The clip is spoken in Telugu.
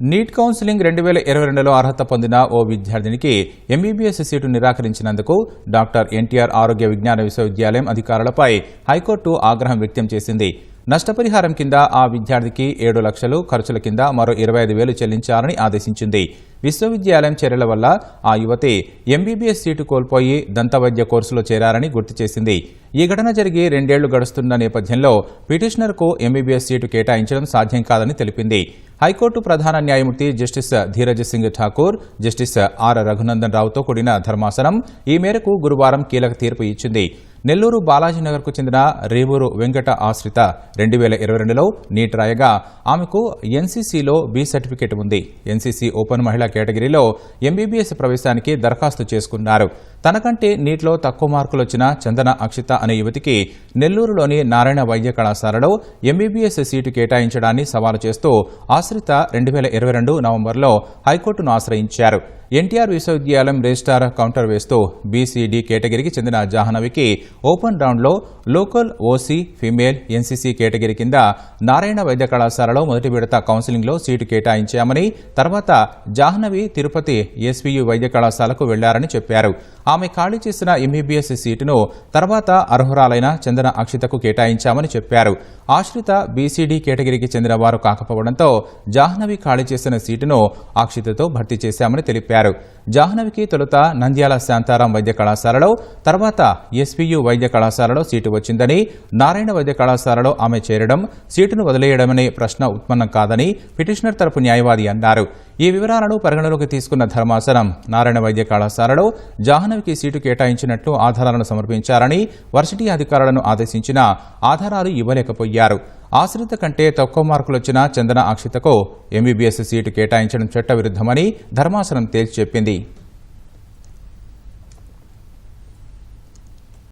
నీట్ కౌన్సిలింగ్ రెండు వేల ఇరవై రెండులో అర్హత పొందిన ఓ విద్యార్థినికి ఎంబీబీఎస్ సీటు నిరాకరించినందుకు డాక్టర్ ఎన్టీఆర్ ఆరోగ్య విజ్ఞాన విశ్వవిద్యాలయం అధికారులపై హైకోర్టు ఆగ్రహం వ్యక్తం చేసింది. నష్టపరిహారం కింద ఆ విద్యార్థికి ఏడు లక్షలు ఖర్చుల కింద మరో ఇరవై ఐదు వేలు చెల్లించాలని ఆదేశించింది. విశ్వవిద్యాలయం చర్యల వల్ల ఆ యువతి ఎంబీబీఎస్ సీటు కోల్పోయి దంతవైద్య కోర్సులో చేరారని గుర్తు చేసింది. ఈ ఘటన జరిగి రెండేళ్ళు గడుస్తున్న నేపథ్యంలో పిటిషనర్కు ఎంబీబీఎస్ సీటు కేటాయించడం సాధ్యం కాదని తెలిపింది. హైకోర్టు ప్రధాన న్యాయమూర్తి justice Dheeraj Singh Thakur justice R Raghunandan రావుతో కూడిన ధర్మాసనం ఈ మేరకు గురువారం కీలక తీర్పు ఇచ్చింది. నెల్లూరు బాలాజీనగర్కు చెందిన రేవూరు వెంకట ఆశ్రిత రెండు వేల ఇరవై రెండులో నీట్ రాయగా ఆమెకు ఎన్సీసీలో బి సర్టిఫికేట్ ఉంది. ఎన్సీసీ ఓపెన్ మహిళా కేటగిరీలో ఎంబీబీఎస్ ప్రవేశానికి దరఖాస్తు చేసుకున్నారు. తనకంటే నీట్లో తక్కువ మార్కులు వచ్చిన చందన అక్షిత అనే యువతికి నెల్లూరులోని నారాయణ వైద్య కళాశాలలో ఎంబీబీఎస్ సీటు కేటాయించడాన్ని సవాలు చేస్తూ ఆశ్రిత రెండు వేల ఇరవై రెండు నవంబర్లో హైకోర్టును ఆశ్రయించారు. ఎన్టీఆర్ విశ్వవిద్యాలయం రిజిస్టార్ కౌంటర్ వేస్తూ బీసీడీ కేటగిరీకి చెందిన జాహ్నవికి ఓపెన్ రౌండ్లో local OC female NCC category కింద నారాయణ వైద్య కళాశాలలో మొదటి విడత కౌన్సిలింగ్లో సీటు కేటాయించామని తర్వాత జాహ్నవి తిరుపతి ఎస్వీయు వైద్య కళాశాలకు వెళ్ళారని చెప్పారు. ఆమె ఖాళీ చేసిన ఎంబీబీఎస్ సీటును తర్వాత అర్హురాలైన చందన అక్షితకు కేటాయించామని చెప్పారు. ఆశ్రిత బీసీడీ కేటగిరీకి చెందిన వారు కాకపోవడంతో జాహ్నవి ఖాళీ చేసిన సీటును అక్షితతో భర్తీ చేశామని తెలిపారు. జాహ్నవికి తొలుత నంద్యాల శాంతారాం వైద్య కళాశాలలో తర్వాత ఎస్వీయు వైద్య కళాశాలలో సీటు వచ్చిందని నారాయణ వైద్య కళాశాలలో ఆమె చేరడం సీటును వదిలేయడమనే ప్రశ్న ఉత్పన్నం కాదని పిటిషనర్ తరపు న్యాయవాది అన్నారు. ఈ వివరాలను పరిగణలోకి తీసుకున్న ధర్మాసనం నారాయణ వైద్య కళాశాలలో జాహ్నవికి సీటు కేటాయించినట్లు ఆధారాలను సమర్పించారని వర్సిటీ అధికారులను ఆదేశించినా ఆధారాలు ఇవ్వలేకపోయారు. ఆశ్రిత కంటే తక్కువ మార్కులు వచ్చిన చందన అక్షితకు ఎంబీబీఎస్ సీటు కేటాయించడం చట్టవిరుద్ధమని ధర్మాసనం తేల్చి చెప్పింది.